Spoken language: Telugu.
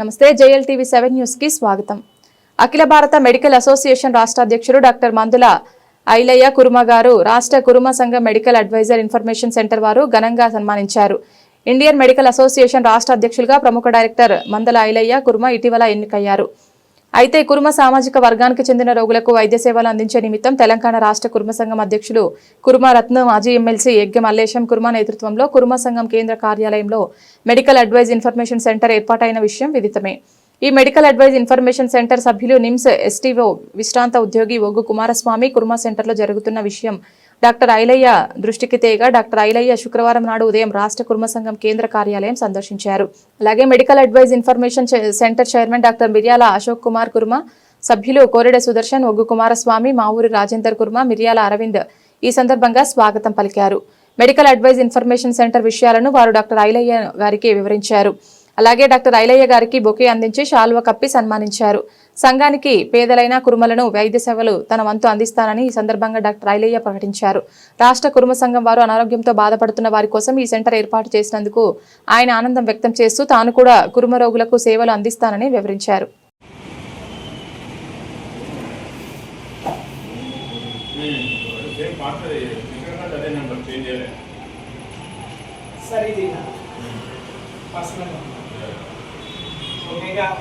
నమస్తే జేఎల్ టీవీ సెవెన్ న్యూస్కి స్వాగతం. అఖిల భారత మెడికల్ అసోసియేషన్ రాష్ట్ర అధ్యక్షుడు డాక్టర్ మందుల ఐలయ్య కురుమ గారు రాష్ట్ర కురుమ సంఘం మెడికల్ అడ్వైజర్ ఇన్ఫర్మేషన్ సెంటర్ వారు ఘనంగా సన్మానించారు. ఇండియన్ మెడికల్ అసోసియేషన్ రాష్ట్ర అధ్యక్షులుగా ప్రముఖ డైరెక్టర్ మందల ఐలయ్య కురుమ ఇటీవల ఎన్నికయ్యారు. అయితే కురుమ సామాజిక వర్గానికి చెందిన రోగులకు వైద్య సేవలు అందించే నిమిత్తం తెలంగాణ రాష్ట్ర కుర్మ సంఘం అధ్యక్షులు కుర్మ రత్న మాజీ ఎమ్మెల్సీ యజ్ఞ మల్లేశం కుర్మ నేతృత్వంలో కుర్మ సంఘం కేంద్ర కార్యాలయంలో మెడికల్ అడ్వైజ్ ఇన్ఫర్మేషన్ సెంటర్ ఏర్పాటైన విషయం విదితమే. ఈ మెడికల్ అడ్వైజ్ ఇన్ఫర్మేషన్ సెంటర్ సభ్యులు నిమ్స్ ఎస్టీఓ విశ్రాంత ఉద్యోగి ఒగ్గు కుమారస్వామి కుర్మ సెంటర్లో జరుగుతున్న విషయం డాక్టర్ ఐలయ్య దృష్టికి తేగా డాక్టర్ ఐలయ్య శుక్రవారం నాడు ఉదయం రాష్ట్ర కుర్మ సంఘం కేంద్ర కార్యాలయం సందర్శించారు. అలాగే medical advice information centre chairman doctor Miryala Ashok Kumar Kurma సభ్యులు కోరెడ సుదర్శన్ ఒగ్గు కుమారస్వామి మావూరి రాజేందర్ కుర్మ మిర్యాల అరవింద్ ఈ సందర్భంగా స్వాగతం పలికారు. మెడికల్ అడ్వైజ్ ఇన్ఫర్మేషన్ సెంటర్ విషయాలను వారు డాక్టర్ ఐలయ్య గారికి వివరించారు. అలాగే డాక్టర్ ఐలయ్య గారికి బొకే అందించి శాల్వ కప్పి సన్మానించారు. సంఘానికి పేదలైన కురుమలను వైద్య సేవలు తన వంతు అందిస్తానని ఈ సందర్భంగా డాక్టర్ ఐలయ్య ప్రకటించారు. రాష్ట్ర కురుమ సంఘం వారు అనారోగ్యంతో బాధపడుతున్న వారి కోసం ఈ సెంటర్ ఏర్పాటు చేసినందుకు ఆయన ఆనందం వ్యక్తం చేస్తూ తాను కూడా కురుమ రోగులకు సేవలు అందిస్తానని వివరించారు. సార్ ఇది పర్సనల్ 明天下